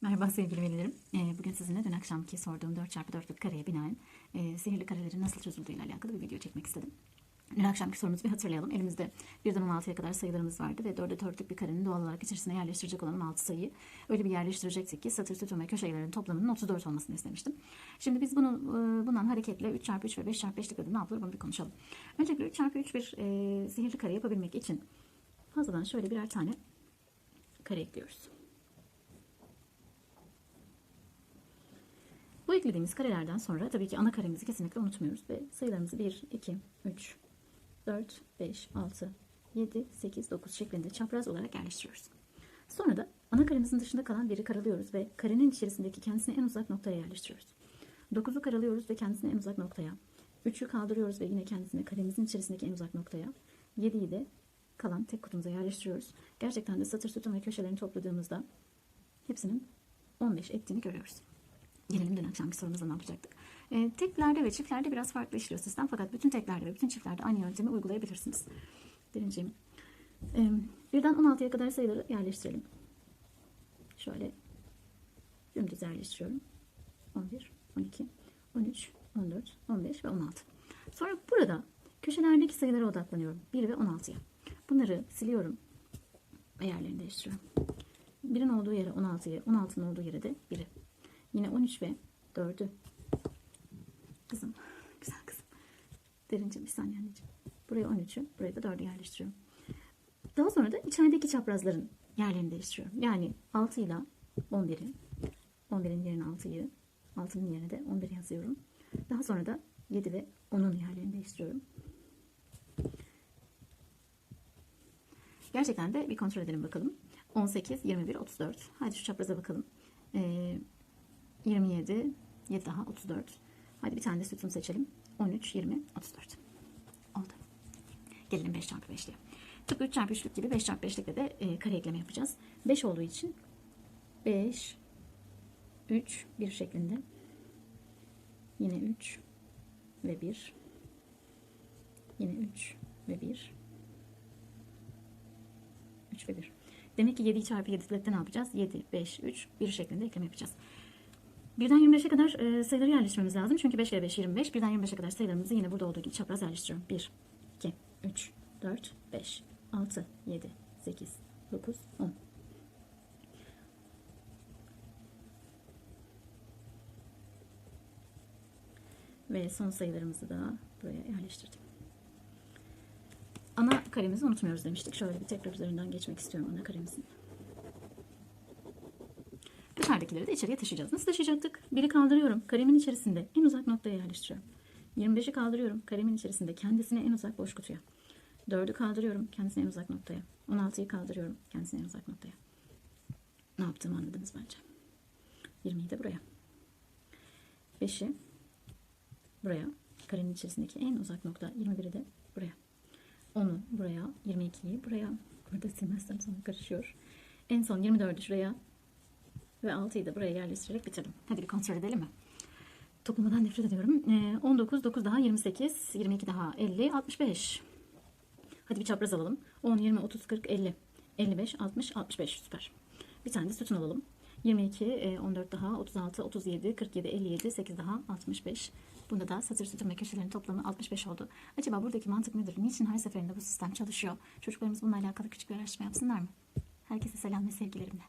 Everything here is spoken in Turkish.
Merhaba sevgili velilerim. Ee, Bugün sizinle dün akşamki sorduğum 4x4'lük kareye binaen e, sihirli karelerin nasıl çözüldüğü ile alakalı bir video çekmek istedim. Dün akşamki sorumuzu bir hatırlayalım. Elimizde 1'den 16'ya kadar sayılarımız vardı ve 4'e 4'lük bir karenin doğal olarak içerisine yerleştirecek olan 16 sayıyı öyle bir yerleştirecektik ki satır sütun ve köşelerin toplamının 34 olmasını istemiştim. Şimdi biz bunu e, bundan hareketle 3x3 ve 5x5'lik ne yapılır bunu bir konuşalım. Öncelikle 3x3 bir e, sihirli kare yapabilmek için fazladan şöyle birer tane kare ekliyoruz. Eklediğimiz karelerden sonra tabii ki ana karemizi kesinlikle unutmuyoruz ve sayılarımızı 1, 2, 3, 4, 5, 6, 7, 8, 9 şeklinde çapraz olarak yerleştiriyoruz. Sonra da ana karemizin dışında kalan biri karalıyoruz ve karenin içerisindeki kendisine en uzak noktaya yerleştiriyoruz. 9'u karalıyoruz ve kendisine en uzak noktaya. 3'ü kaldırıyoruz ve yine kendisine karemizin içerisindeki en uzak noktaya. 7'yi de kalan tek kutumuza yerleştiriyoruz. Gerçekten de satır sütun ve köşelerini topladığımızda hepsinin 15 ettiğini görüyoruz. Gelelim dün akşamki sorumuza ne yapacaktık? E, teklerde ve çiftlerde biraz farklı işliyor sistem. Fakat bütün teklerde ve bütün çiftlerde aynı yöntemi uygulayabilirsiniz. Birinciyim. E, birden 16'ya kadar sayıları yerleştirelim. Şöyle dümdüz yerleştiriyorum. 11, 12, 13, 14, 15 ve 16. Sonra burada köşelerdeki sayılara odaklanıyorum. 1 ve 16'ya. Bunları siliyorum ve yerlerini değiştiriyorum. 1'in olduğu yere 16'yı, 16'nın olduğu yere de 1'i. Yine 13 ve 4'ü. Kızım, güzel kızım. Derince bir saniye anneciğim. Buraya 13'ü, buraya da 4'ü yerleştiriyorum. Daha sonra da içerideki çaprazların yerlerini değiştiriyorum. Yani 6 ile 11'i, 11'in yerine 6'yı, 6'nın yerine de 11 yazıyorum. Daha sonra da 7 ve 10'un yerlerini değiştiriyorum. Gerçekten de bir kontrol edelim bakalım. 18, 21, 34. Hadi şu çapraza bakalım. Ee, 27, 7 daha 34. Hadi bir tane de sütun seçelim. 13, 20, 34. Oldu. Gelelim 5 çarpı 5'liye. Tıpkı 3 çarpı 3'lük gibi 5 çarpı 5'likte de e, kare ekleme yapacağız. 5 olduğu için 5, 3, 1 şeklinde. Yine 3 ve 1. Yine 3 ve 1. 3 ve 1. Demek ki 7 çarpı 7'likte ne yapacağız? 7, 5, 3, 1 şeklinde ekleme yapacağız. Birden 25'e kadar e, sayıları yerleştirmemiz lazım. Çünkü 5 kere 5 25. Birden 25'e kadar sayılarımızı yine burada olduğu gibi çapraz yerleştiriyorum. 1, 2, 3, 4, 5, 6, 7, 8, 9, 10. Ve son sayılarımızı da buraya yerleştirdim. Ana karemizi unutmuyoruz demiştik. Şöyle bir tekrar üzerinden geçmek istiyorum ana karemizin. Yukarıdakileri de içeriye taşıyacağız. Nasıl taşıyacaktık? Biri kaldırıyorum. Karemin içerisinde en uzak noktaya yerleştiriyorum. 25'i kaldırıyorum. Karemin içerisinde kendisine en uzak boş kutuya. 4'ü kaldırıyorum. Kendisine en uzak noktaya. 16'yı kaldırıyorum. Kendisine en uzak noktaya. Ne yaptığımı anladınız bence. 20'yi de buraya. 5'i buraya. Karenin içerisindeki en uzak nokta. 21'i de buraya. 10'u buraya. 22'yi buraya. Burada silmezsem sana karışıyor. En son 24'ü şuraya. Ve 6'yı da buraya yerleştirerek bitirdim. Hadi bir kontrol edelim mi? Toplamadan nefret ediyorum. Ee, 19, 9 daha 28, 22 daha 50, 65. Hadi bir çapraz alalım. 10, 20, 30, 40, 50, 55, 60, 65. Süper. Bir tane de sütun alalım. 22, 14 daha 36, 37, 47, 57, 8 daha 65. Bunda da satır sütun ve köşelerin toplamı 65 oldu. Acaba buradaki mantık nedir? Niçin her seferinde bu sistem çalışıyor? Çocuklarımız bununla alakalı küçük bir araştırma yapsınlar mı? Herkese selam ve sevgilerimle.